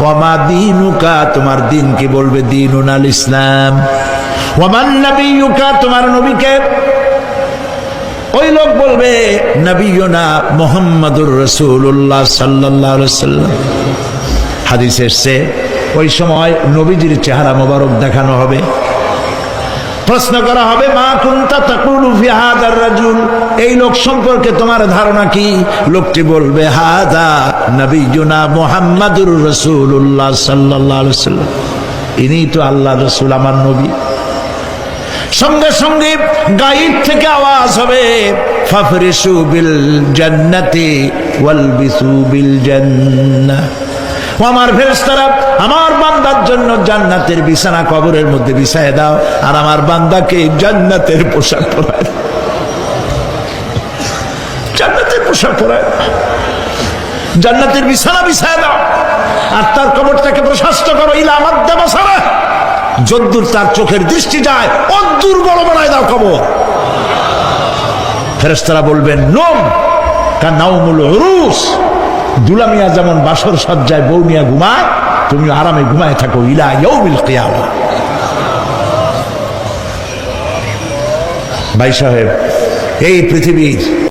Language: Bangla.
ওয়ামা দিনুকা, তোমার দিন কি বলবে? দিন উনাল ইসলাম। ওয়ামান ইউকা তোমার নবীকে। ওই লোক বলবে নবীনা মোহাম্মদুর রসুল্লাহ সাল্লাহ সাল্লাম হাদিস এসছে, ওই সময় নবীজির চেহারা মোবারক দেখানো হবে। প্রশ্ন করা হবে, মা কুন্তা তাকুলু এই লোক সম্পর্কে তোমার ধারণা কি? লোকটি বলবে, হাদা নবীনা মুহাম্মাদুর সাল্লাল্লাহু আলাইহি সাল্লাম ইনি তো আল্লাহ রসুল, আমার নবী। সঙ্গে সঙ্গে গাইব থেকে আওয়াজ হবে, ফাফরিসু বিল জান্নাতি ওয়ালবিসু বিল জান্নাহ। আমার ফেরেশতারা, আমার বান্দার জন্য জান্নাতের বিছানা কবরের মধ্যে বিছায় দাও, আর আমার বান্দাকে জান্নাতের পোশাক পরায়। জান্নাতের পোশাক পরায়। জান্নাতের বিছানা বিছায় দাও আর তার কবরটাকে প্রশস্ত করো, ইলা আমার দেবাসারা যদ্দূর তার চোখের দৃষ্টি যায়, অদ্দূর বড় বানায় দাও কবর ফেরেশতারা বলবেন, নোম কার নাউমুল উরুস দুলামিয়া যেমন বাসর সজ্জায় বউ মিয়া ঘুমায় তুমি আরামে ঘুমায় থাকো ইলা ইয়ৌমিল কিয়ামা। ভাই সাহেব, এই পৃথিবীর